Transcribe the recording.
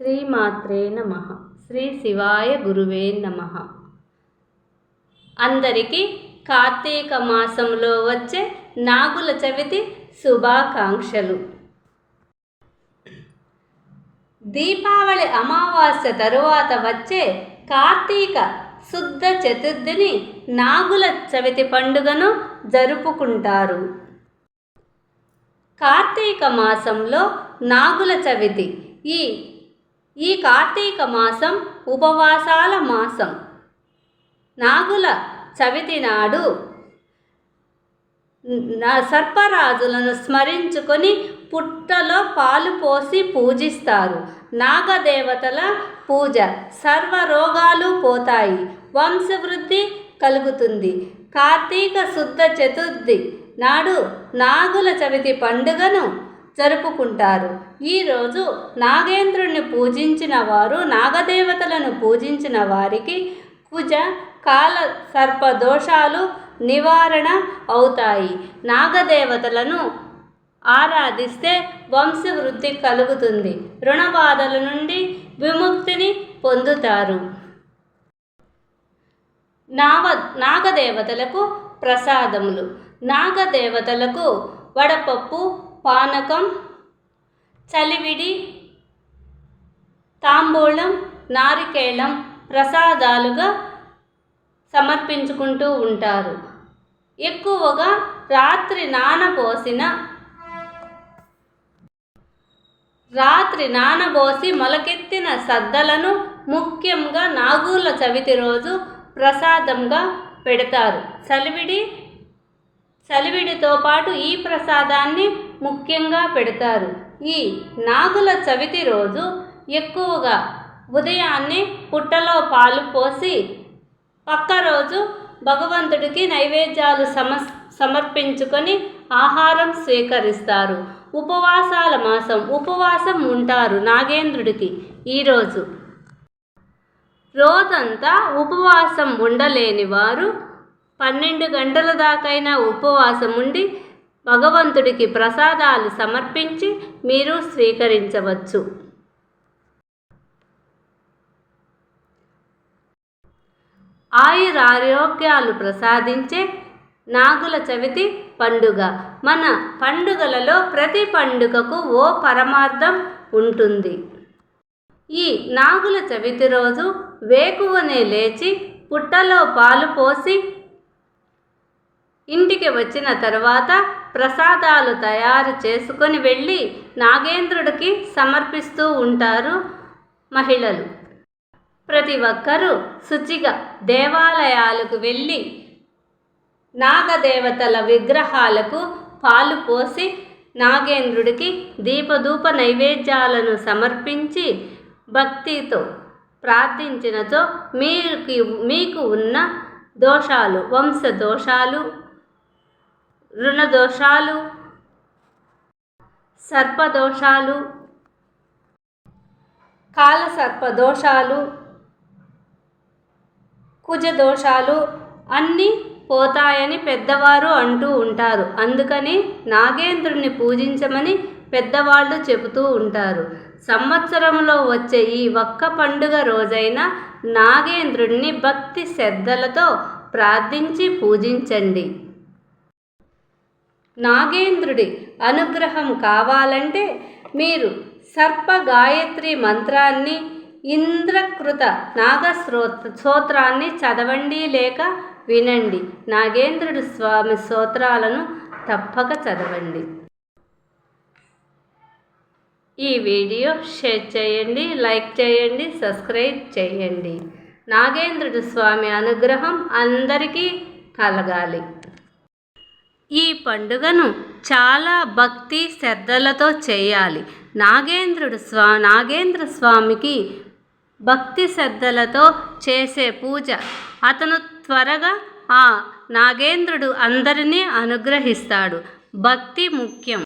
శ్రీమాత్రే నమ. శ్రీ శివాయ గురువే నమ. అందరికీ కార్తీక మాసంలో వచ్చే నాగుల చవితి శుభాకాంక్షలు. దీపావళి అమావాస్య తరువాత వచ్చే కార్తీక శుద్ధ చతుర్థిని నాగుల చవితి పండుగను జరుపుకుంటారు. కార్తీక మాసంలో నాగుల చవితి ఈ ఈ కార్తీక మాసం ఉపవాసాల మాసం. నాగుల చవితి నాడు సర్పరాజులను స్మరించుకొని పుట్టలో పాలు పోసి పూజిస్తారు. నాగదేవతల పూజ సర్వ రోగాలు పోతాయి. వంశవృద్ధి కలుగుతుంది. కార్తీక శుద్ధ చతుర్థి నాడు నాగుల చవితి పండుగను జరుపుకుంటారు. ఈరోజు నాగేంద్రుని పూజించిన వారు నాగదేవతలను పూజించిన వారికి కుజ కాల సర్ప దోషాలు నివారణ అవుతాయి. నాగదేవతలను ఆరాధిస్తే వంశవృద్ధి కలుగుతుంది. రుణబాధల నుండి విముక్తిని పొందుతారు. నావ నాగదేవతలకు ప్రసాదములు. నాగదేవతలకు వడపప్పు పానకం చలివిడి తాంబూలం నారికేళం ప్రసాదాలుగా సమర్పించుకుంటూ ఉంటారు. ఎక్కువగా రాత్రి నానబోసిన రాత్రి నానబోసి మొలకెత్తిన సద్దలను ముఖ్యంగా నాగుల చవితి రోజు ప్రసాదంగా పెడతారు. చలివిడి చలివిడితో పాటు ఈ ప్రసాదాన్ని ముఖ్యంగా పెడతారు. ఈ నాగుల చవితి రోజు ఎక్కువగా ఉదయాన్నే పుట్టలో పాలు పోసి పక్క రోజు భగవంతుడికి నైవేద్యాలు సమ సమర్పించుకొని ఆహారం స్వీకరిస్తారు. ఉపవాసాల మాసం ఉపవాసం ఉంటారు నాగేంద్రుడికి ఈరోజు రోజంతా ఉపవాసం ఉండలేని వారు పన్నెండు గంటల దాకైనా ఉపవాసం ఉండి భగవంతుడికి ప్రసాదాలు సమర్పించి మీరు స్వీకరించవచ్చు. ఆయురారోగ్యాలు ప్రసాదించే నాగుల చవితి పండుగ. మన పండుగలలో ప్రతి పండుగకు ఓ పరమార్థం ఉంటుంది. ఈ నాగుల చవితి రోజు వేకువనే లేచి పుట్టలో పాలు పోసి ఇంటికి వచ్చిన తర్వాత ప్రసాదాలు తయారు చేసుకొని వెళ్ళి నాగేంద్రుడికి సమర్పిస్తూ ఉంటారు మహిళలు. ప్రతి ఒక్కరూ శుచిగా దేవాలయాలకు వెళ్ళి నాగదేవతల విగ్రహాలకు పాలు పోసి నాగేంద్రుడికి దీపధూప నైవేద్యాలను సమర్పించి భక్తితో ప్రార్థించినతో మీకు మీకు ఉన్న దోషాలు వంశ దోషాలు రుణదోషాలు సర్పదోషాలు కాలసర్ప దోషాలు కుజ దోషాలు అన్నీ పోతాయని పెద్దవారు అంటూ ఉంటారు. అందుకని నాగేంద్రుని పూజించమని పెద్దవాళ్ళు చెబుతూ ఉంటారు. సంవత్సరంలో వచ్చే ఈ ఒక్క పండుగ రోజైన నాగేంద్రుడిని భక్తి శ్రద్ధలతో ప్రార్థించి పూజించండి. నాగేంద్రుడి అనుగ్రహం కావాలంటే మీరు సర్ప గాయత్రి మంత్రాన్ని ఇంద్రకృత నాగశ్రో స్తోత్రాన్ని చదవండి లేక వినండి. నాగేంద్రుడి స్వామి స్తోత్రాలను తప్పక చదవండి. ఈ వీడియో షేర్ చేయండి లైక్ చేయండి సబ్స్క్రైబ్ చేయండి. నాగేంద్రుడి స్వామి అనుగ్రహం అందరికీ కలగాలి. ఈ పండుగను చాలా భక్తి శ్రద్ధలతో చేయాలి. నాగేంద్రుడు స్వా నాగేంద్ర స్వామికి భక్తి శ్రద్ధలతో చేసే పూజ. అతను త్వరగా ఆ నాగేంద్రుడు అందరినీ అనుగ్రహిస్తాడు. భక్తి ముఖ్యం.